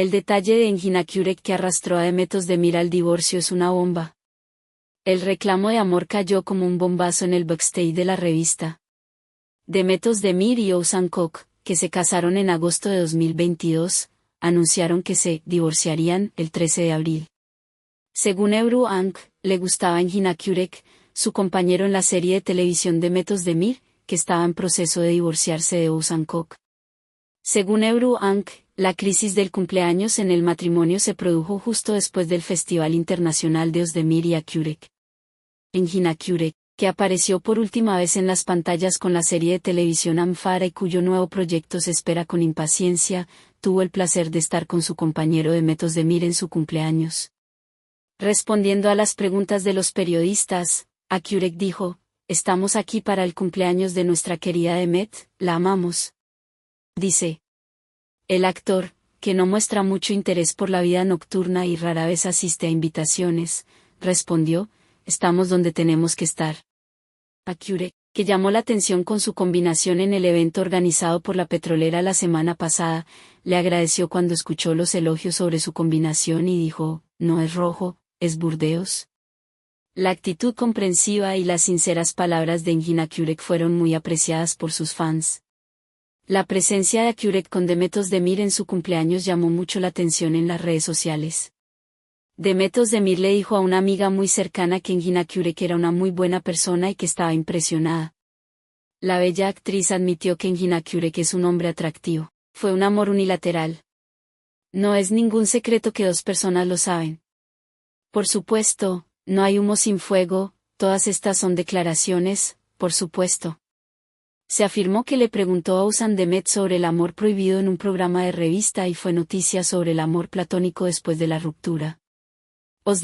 El detalle de Enginakurek que arrastró a Demetos de Mir al divorcio es una bomba. El reclamo de amor cayó como un bombazo en el backstage de la revista. Demetos de Mir y Oussan Kok, que se casaron en agosto de 2022, anunciaron que se divorciarían el 13 de abril. Según Ebru Ank, le gustaba Engina Kurek, su compañero en la serie de televisión de Metos de Mir, que estaba en proceso de divorciarse de Oussan Kok. Según Ebru Ank, la crisis del cumpleaños en el matrimonio se produjo justo después del Festival Internacional de Osdemir y Akurek. Engina Kurek, que apareció por última vez en las pantallas con la serie de televisión Amfara y cuyo nuevo proyecto se espera con impaciencia, tuvo el placer de estar con su compañero de Metos de en su cumpleaños. Respondiendo a las preguntas de los periodistas, Akurek dijo, Estamos aquí para el cumpleaños de nuestra querida Emet, la amamos. Dice. El actor, que no muestra mucho interés por la vida nocturna y rara vez asiste a invitaciones, respondió, Estamos donde tenemos que estar. Acure, que llamó la atención con su combinación en el evento organizado por la petrolera la semana pasada, le agradeció cuando escuchó los elogios sobre su combinación y dijo, no es rojo, es Burdeos. La actitud comprensiva y las sinceras palabras de Engin Akurek fueron muy apreciadas por sus fans. La presencia de Akurek con Demetos Demir en su cumpleaños llamó mucho la atención en las redes sociales. Demetos Demir le dijo a una amiga muy cercana que Engina que era una muy buena persona y que estaba impresionada. La bella actriz admitió que Engina que es un hombre atractivo. Fue un amor unilateral. No es ningún secreto que dos personas lo saben. Por supuesto, no hay humo sin fuego, todas estas son declaraciones, por supuesto. Se afirmó que le preguntó a Usan Demet sobre el amor prohibido en un programa de revista y fue noticia sobre el amor platónico después de la ruptura. Os